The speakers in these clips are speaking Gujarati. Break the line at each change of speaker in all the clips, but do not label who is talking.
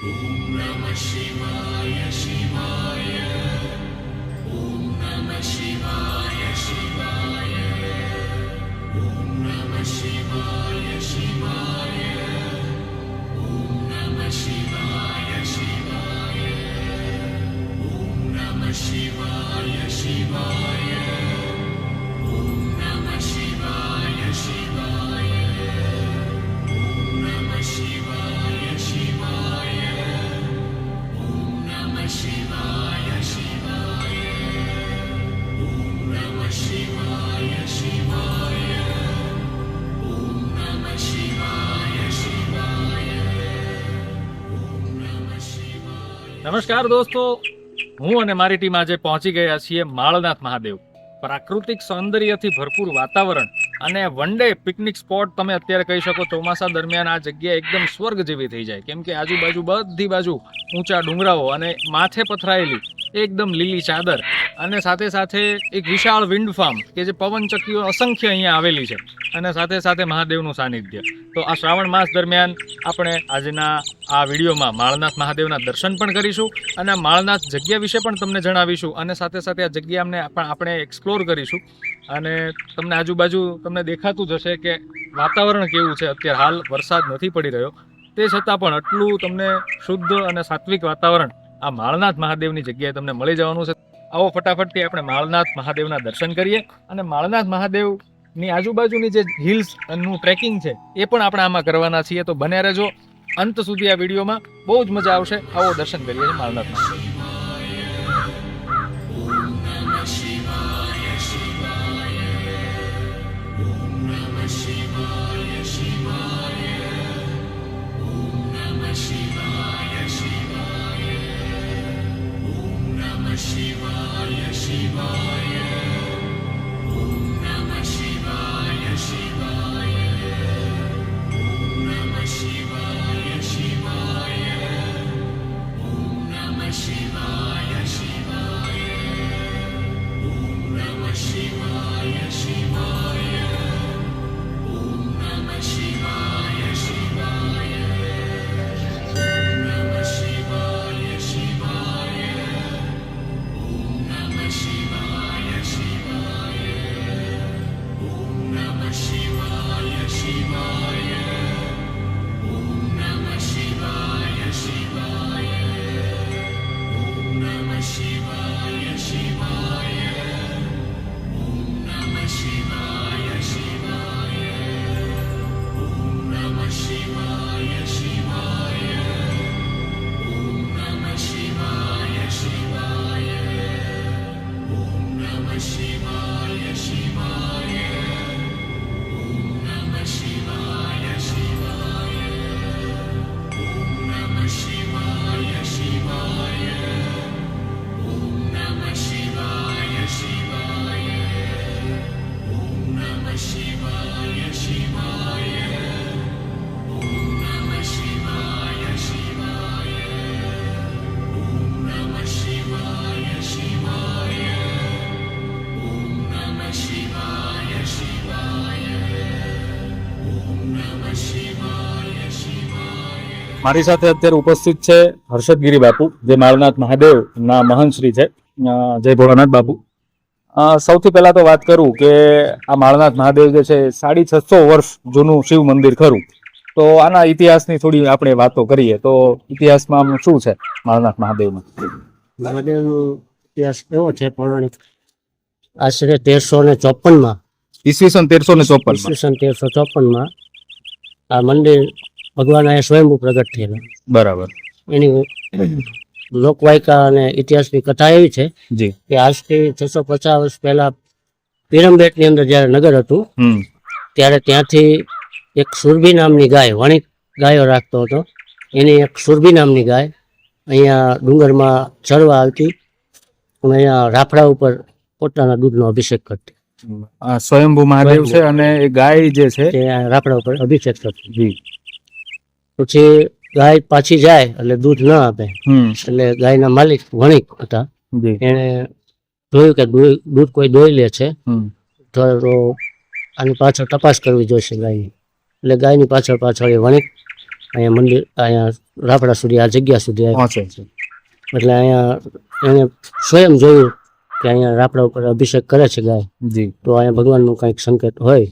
ஓம் நம சிவாய சிவாய ஓம் நம சிவாய சிவாய ஓம் நம சிவாய சிவாய ஓம் நம சிவாய சிவாய ஓம் நம சிவாய சிவாய નમસ્કાર દોસ્તો. હું અને મારી ટીમ આજે પહોંચી ગયા છીએ માળનાથ મહાદેવ. પ્રાકૃતિક સૌંદર્યથી ભરપૂર વાતાવરણ અને વન ડે પિકનિક સ્પોટ તમે અત્યારે કહી શકો, ચોમાસા દરમિયાન આ જગ્યા એકદમ સ્વર્ગ જેવી થઈ જાય. કેમ કે આજુબાજુ બધી બાજુ ઊંચા ડુંગરાઓ અને માથે પથરાયેલી એકદમ લીલી ચાદર અને સાથે સાથે એક વિશાળ વિન્ડ ફાર્મ કે જે પવનચક્કીઓ અસંખ્ય અહીંયા આવેલી છે. અને સાથે સાથે મહાદેવનું સાનિધ્ય. તો આ શ્રાવણ માસ દરમિયાન આપણે આજના આ વિડીયોમાં માળનાથ મહાદેવના દર્શન પણ કરીશું અને માળનાથ જગ્યા વિશે પણ તમને જણાવીશું અને સાથે સાથે આ જગ્યા અમને પણ આપણે એક્સપ્લોર કરીશું. અને તમને આજુબાજુ તમને દેખાતું જ હશે કે વાતાવરણ કેવું છે. અત્યારે હાલ વરસાદ નથી પડી રહ્યો. તે છતાં પણ આટલું તમને શુદ્ધ અને સાત્વિક વાતાવરણ આ માળનાથ મહાદેવની જગ્યાએ તમને મળી જવાનું છે. આવો ફટાફટથી આપણે માળનાથ મહાદેવના દર્શન કરીએ અને માળનાથ મહાદેવની આજુબાજુની જે હિલ્સનું ટ્રેકિંગ છે, એ પણ આપણે આમાં કરવાના છીએ. તો બને રહેજો. અંત સુધી આ વિડીયોમાં બહુ જ મજા આવશે. આવો દર્શન કરીએ માળનાથ મહાદેવ મારી સાથે અત્યારે ઉપસ્થિત છે હર્ષદગીરી બાપુ જે માળનાથ મહાદેવ ના મહંતશ્રી છે અ, જય ભોળાનાથ બાપુ. અ, સૌથી પહેલા તો વાત કરું કે આ માળનાથ મહાદેવ જે છે સાડી છસો વર્ષ જૂનું શિવ મંદિર ખરું. તો આના ઇતિહાસની થોડી આપણે વાતો કરીએ. તો ઇતિહાસમાં શું છે માળનાથ મહાદેવમાં?
મહાદેવનો ઇતિહાસ એવો છે પૌરાણિક આશરે તેરસો ને ચોપનમાં
ઈસવીસન તેરસો ને ચોપન
ઈસવીસન તેરસો ચોપનમાં આ મંદિર ભગવાન અહીંયા સ્વયંભૂ પ્રગટ થયેલા.
બરાબર.
એની લોકવાયકા અને ઇતિહાસની કથા એવી છે કે આજથી છસો પચાસ વર્ષ પહેલા પીરમબેટની અંદર જયારે નગર હતું ત્યારે ત્યાંથી એક સુરભી નામની ગાય વણિક ગાયો રાખતો હતો. એની એક સુરભી નામની ગાય અહીંયા ડુંગરમાં ચરવા આવતી અને અહીંયા રાફડા ઉપર પોતાના દૂધનો અભિષેક કરતી.
સ્વયંભુ મહાદેવ છે અને એ ગાય જે છે
રાફડા ઉપર અભિષેક કરતી. પછી ગાય પાછી જાય એટલે દૂધ ન આપે. એટલે ગાયના માલિક વણિક હતા. એને જોયું કે દૂધ કોઈ દોઈ લે છે તો આની પાછળ તપાસ કરવી જોઈશે ગાયની. એટલે ગાયની પાછળ પાછળ એ વણિક અહીંયા મંદિર અહીંયા રાફડા સુધી આ જગ્યા સુધી
પહોંચે છે.
એટલે અહીંયા એને સ્વયં જોયું કે અહીંયા રાફડા ઉપર અભિષેક કરે છે ગાય. તો અહીંયા ભગવાનનું કંઈક સંકેત હોય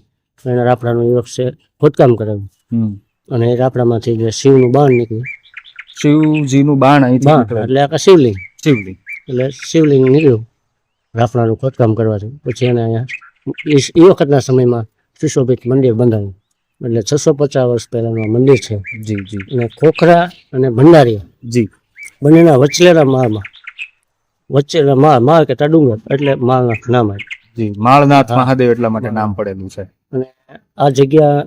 તો એના રાફડાનું છે ખોદકામ કરાવ્યું. અને રાપડામાંથી જે શિવનું બાણ નીકળ્યું.
શિવજીનું બાણ અહીંથી
બાણ
નીકળે.
એટલે આખા શિવલિંગ.
શિવલિંગ.
એટલે શિવલિંગ નીકળ્યું રાફડાનું ખોદકામ કરવાથી. પછી એને અહીંયા એ- એ વખતના સમયમાં સુશોભિત મંદિર બંધાયું. એટલે છસો પચાસ વર્ષ પહેલાનું આ મંદિર છે.
જી જી.
અને ખોખરા અને ભંડારીયા
જી.
બંનેના વચલેરા માળમાં વચ્ચેના માળ માળ કે ડુંગર એટલે માળના નામ આવ્યું
જી માળનાથ મહાદેવ એટલા માટે નામ પડેલું છે.
અને આ જગ્યા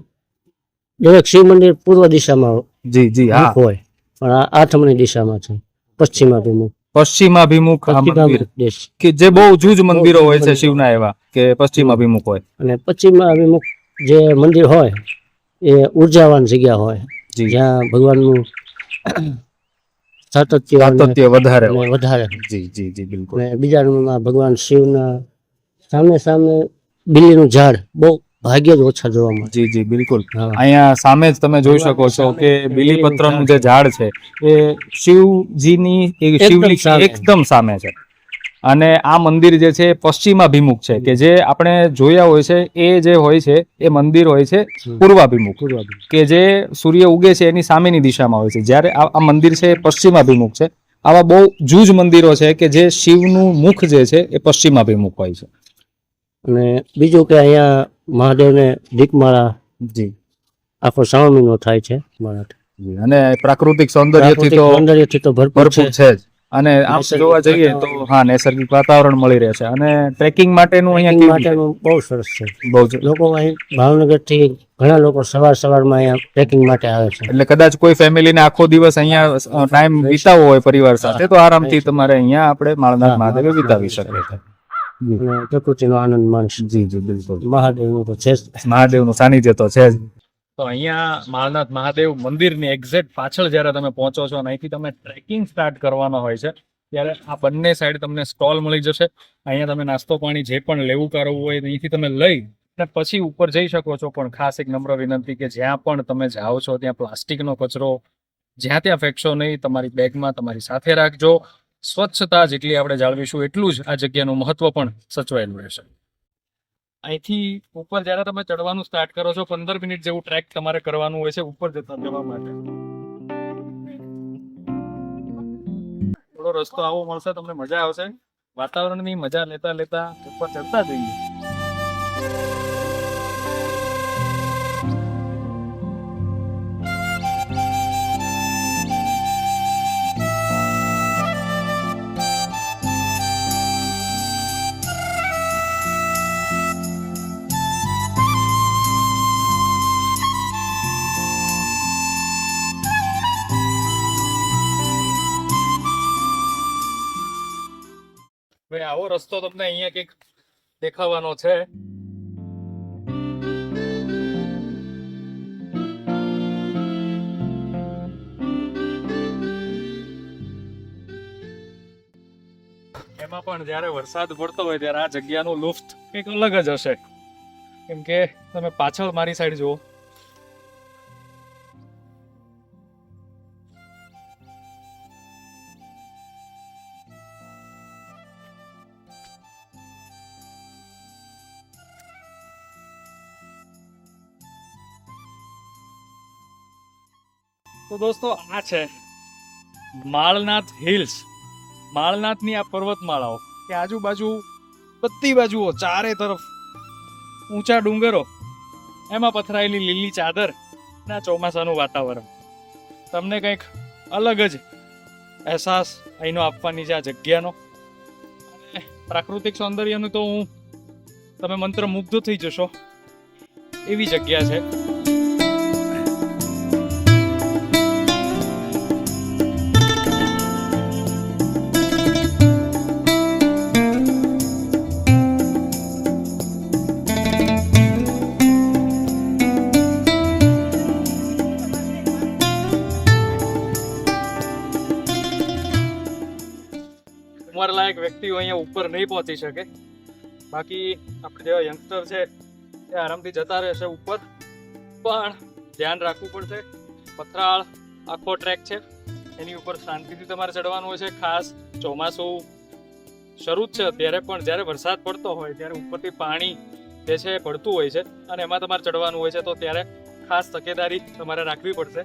દરેક શિવ મંદિર પૂર્વ દિશામાં
જી જી હા.
હોય. પણ આ આથમણી દિશામાં છે. પશ્ચિમાભિમુખ.
પશ્ચિમાભિમુખ મંદિર. કે જે બહુ જૂજ મંદિરો હોય છે શિવના એવા કે પશ્ચિમાભિમુખ હોય.
અને પશ્ચિમાભિમુખ જે મંદિર હોય એ ઉર્જાવાન જગ્યા હોય. જ્યાં ભગવાનનું સાતત્ય
સાતત્ય વધારે
વધારે
જી જી જી બિલકુલ.
બીજા નંબરમાં ભગવાન શિવના સામે સામે બિલીનું ઝાડ બહુ ભાગ્યે જ ઓછા જોવા મળે.
જી જી બિલકુલ. અહીંયા સામે જ તમે જોઈ શકો છો કે બીલીપત્રનું જે ઝાડ છે એ શિવજીની શિવલિંગ એકદમ સામે છે. અને આ મંદિર જે છે પશ્ચિમાભિમુખ છે કે જે આપણે જોયા હોય છે એ જે હોય છે એ મંદિર હોય છે પૂર્વાભિમુખ.
પૂર્વાભિમુખ.
કે જે સૂર્ય ઉગે છે એની સામેની દિશામાં હોય છે. જ્યારે આ આ મંદિર છે એ પશ્ચિમાભિમુખ છે. આવા બહુ જૂજ મંદિરો છે કે જે શિવનું મુખ જે છે એ પશ્ચિમાભિમુખ હોય છે.
અને બીજું કે અહીંયા મહાદેવને દીપમાળા
જી.
આખો શ્રાવણ મહિનો થાય છે.
અને પ્રાકૃતિક સૌંદર્યથી તો
સૌંદર્યથી તો ભરપૂર છે.
જ. અને આમ જોવા જઈએ તો હા નૈસર્ગિક વાતાવરણ મળી રહે છે. અને ટ્રેકિંગ માટેનું અહીંયા
માટેનું બહુ સરસ છે.
બહુ
લોકો અહીં ભાવનગરથી ઘણા લોકો સવાર સવારમાં અહીંયા ટ્રેકિંગ માટે આવે છે.
એટલે કદાચ કોઈ ફેમિલીને આખો દિવસ અહીંયા ટાઈમ વિતાવવો હોય પરિવાર સાથે તો આરામથી તમારે અહીંયા આપણે માળનાથ. મહાદેવે વિતાવી શકે છે
અને પ્રકૃતિનો આનંદ
જી જી બિલકુલ.
મહાદેવનું તો છે જ.
મહાદેવનું સાનિધ્ય તો છે જ.
તો અહીંયા માળનાથ મહાદેવ મંદિરની એક્ઝેક્ટ પાછળ જ્યારે તમે પહોંચો છો અને અહીંથી તમે ટ્રેકિંગ સ્ટાર્ટ કરવાનો હોય છે ત્યારે આ બંને સાઈડ તમને સ્ટોલ મળી જશે. અહીંયા તમે નાસ્તો પાણી જે પણ લેવું કરવું હોય અહીંથી તમે લઈ અને પછી ઉપર જઈ શકો છો. પણ ખાસ એક નમ્ર વિનંતી કે જ્યાં પણ તમે જાઓ છો ત્યાં પ્લાસ્ટિકનો કચરો જ્યાં ત્યાં ફેંકશો નહીં તમારી બેગમાં તમારી સાથે રાખજો. સ્વચ્છતા જેટલી આપણે જાળવીશું, એટલું જ આ જગ્યાનું મહત્વ પણ સચવાયેલું રહેશે. અહીંથી ઉપર જ્યારે તમે ચડવાનું સ્ટાર્ટ કરો છો, પંદર મિનિટ જેવું ટ્રેક તમારે કરવાનું હોય છે, ઉપર જતા જવા માટે. થોડો રસ્તો આવો, મળશે, તમને મજા આવશે. વાતાવરણની મજા લેતા લેતા ઉપર ચડતા જઈએ. આવો, રસ્તો તમને અહીંયા કંઈક દેખાવાનો છે. એમાં પણ જ્યારે વરસાદ પડતો હોય ત્યારે આ જગ્યાનું લુફ્ત કંઈક અલગ જ હશે. કેમ કે તમે પાછળ મારી સાઈડ જુઓ. તો દોસ્તો, આ છે માળનાથ હિલ્સ. માળનાથની આ પર્વતમાળાઓ કે આજુબાજુ બધી બાજુઓ, ચારે તરફ ઊંચા ડુંગરો, એમાં પથરાયેલી લીલી ચાદર ના ચોમાસાનું વાતાવરણ. તમને કંઈક અલગ જ અહેસાસ અહીંનો આપવાની છે આ જગ્યાનો. અને પ્રાકૃતિક સૌંદર્યનું તો હું, તમે મંત્ર મુગ્ધ થઈ જશો. એવી જગ્યા છે. ઉંમર લાયક વ્યક્તિઓ અહીંયા ઉપર નહીં પહોંચી શકે. બાકી આપણે જેવા યંગસ્ટર છે, એ આરામથી જતા રહેશે ઉપર. પણ ધ્યાન રાખવું પડશે. પથરાળ આખો ટ્રેક છે. એની ઉપર શાંતિથી તમારે ચડવાનું હોય છે. ખાસ ચોમાસું શરૂ જ છે અત્યારે, પણ જ્યારે વરસાદ પડતો હોય, ત્યારે ઉપરથી પાણી જે છે પડતું હોય છે. અને એમાં તમારે ચડવાનું હોય છે, તો ત્યારે ખાસ તકેદારી તમારે રાખવી પડશે.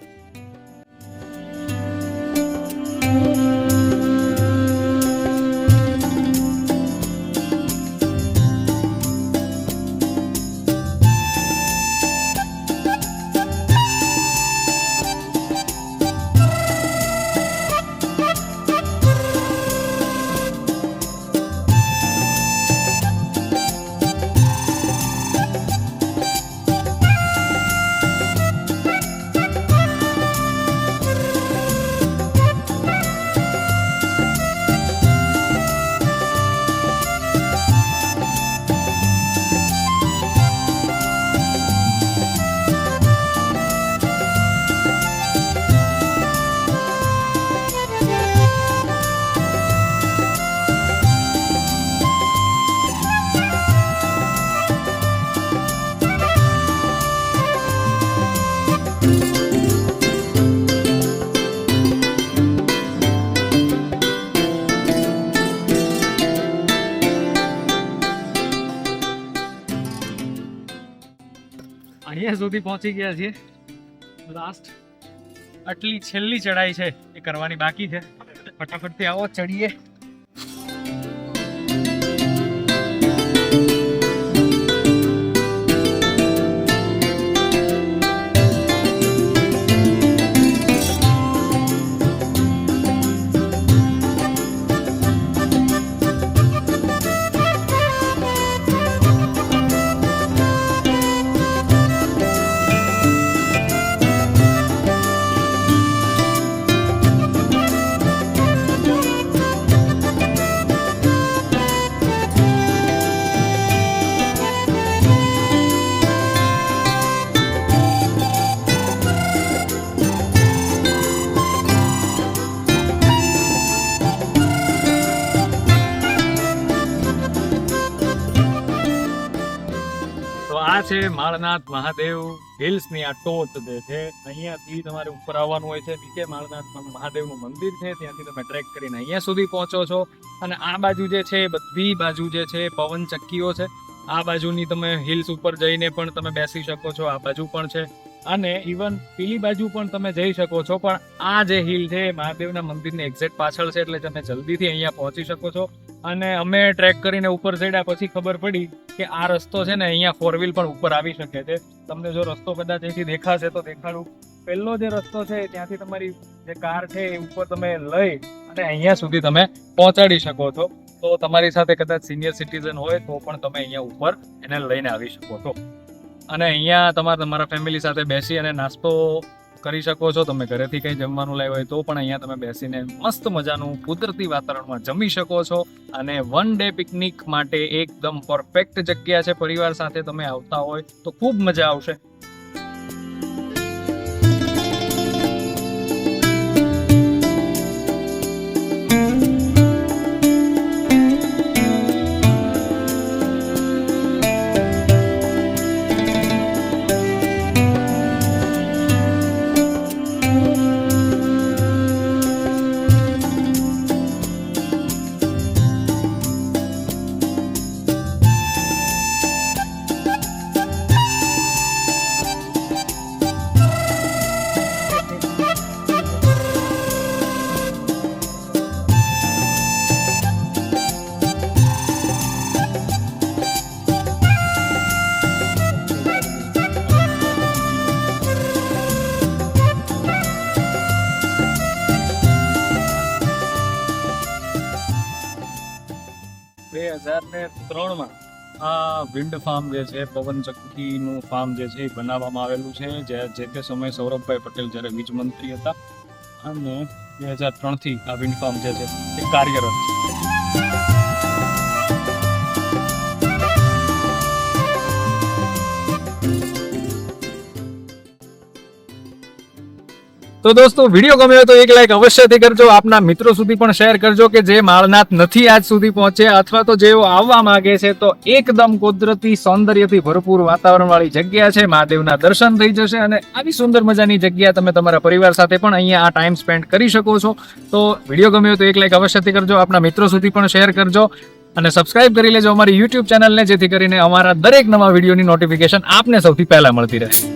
અહીંયા સુધી પહોંચી ગયા છીએ. લાસ્ટ આટલી છેલ્લી ચડાઈ છે એ કરવાની બાકી છે. ફટાફટથી આવો, ચડીએ. છે, માળનાથ મહાદેવ હિલ્સની આ ટોચ જે છે, અહીંયાથી તમારે ઉપર આવવાનું હોય છે, નીચે માળનાથ મહાદેવનું મંદિર છે, ત્યાંથી તમે ટ્રેક કરીને અહીંયા સુધી પહોંચો છો. અને આ બાજુ જે છે, બધી બાજુ જે છે, પવન ચક્કીઓ છે. આ બાજુની તમે હિલ્સ ઉપર જઈને પણ તમે બેસી શકો છો, આ બાજુ પણ છે. અને ઇવન પેલી બાજુ પણ તમે જઈ શકો છો, પણ આ જે હિલ છે, મહાદેવના મંદિરની એક્ઝેક્ટ પાછળ છે, એટલે તમે જલ્દીથી અહીંયા પહોંચી શકો છો. અને અમે ટ્રેક કરીને ઉપર ચડ્યા પછી ખબર પડી કે આ રસ્તો છે ને અહીંયા ફોર વ્હીલ પણ ઉપર આવી શકે છે. તમને જો રસ્તો કદાચ અહીંથી દેખાશે તો દેખાડું. પહેલો જે રસ્તો છે, ત્યાંથી તમારી જે કાર છે એ ઉપર તમે લઈ અને અહીંયા સુધી તમે પહોંચાડી શકો છો. તો તમારી સાથે કદાચ સિનિયર સિટીઝન હોય તો પણ તમે અહીંયા ઉપર એને લઈને આવી શકો છો. અને અહીંયા તમારે, તમારા ફેમિલી સાથે બેસી અને નાસ્તો કરી શકો છો. તમે ઘરેથી કંઈ જમવાનું લાવ્યું હોય તો પણ અહીંયા તમે બેસીને મસ્ત મજાનું કુદરતી વાતાવરણમાં જમી શકો છો. અને વન ડે પિકનિક માટે એકદમ પરફેક્ટ જગ્યા છે. પરિવાર સાથે તમે આવતા હોય તો ખૂબ મજા આવશે. ત્રણમાં આ વિન્ડ ફાર્મ જે છે, પવન ચક્કીનું ફાર્મ જે છે, એ બનાવવામાં આવેલું છે. જે જે તે સમયે સૌરભભાઈ પટેલ જ્યારે વીજ મંત્રી હતા અને બે હજાર ત્રણથી આ વિન્ડ ફાર્મ જે છે, એ કાર્યરત છે. તો દોસ્તો, વીડિયો ગમ્યો તો એક લાઈક અવશ્યથી કરજો. આપના મિત્રો સુધી પણ શેર કરજો કે જે માળનાથ નથી આજ સુધી પહોંચ્યા અથવા તો જેઓ આવવા માંગે છે તો એકદમ કુદરતી સૌંદર્યથી ભરપૂર વાતાવરણવાળી જગ્યા છે. મહાદેવના દર્શન થઈ જશે અને આવી સુંદર મજાની જગ્યા તમે તમારા પરિવાર સાથે પણ અહીંયા આ ટાઈમ સ્પેન્ડ કરી શકો છો. તો વીડિયો ગમ્યો તો એક લાઈક અવશ્યથી કરજો. આપના મિત્રો સુધી પણ શેર કરજો અને સબસ્ક્રાઇબ કરી લેજો અમારી યુટ્યુબ ચેનલને જેથી કરીને અમારા દરેક નવા વિડીયોની નોટિફિકેશન આપને સૌથી પહેલા મળતી રહે.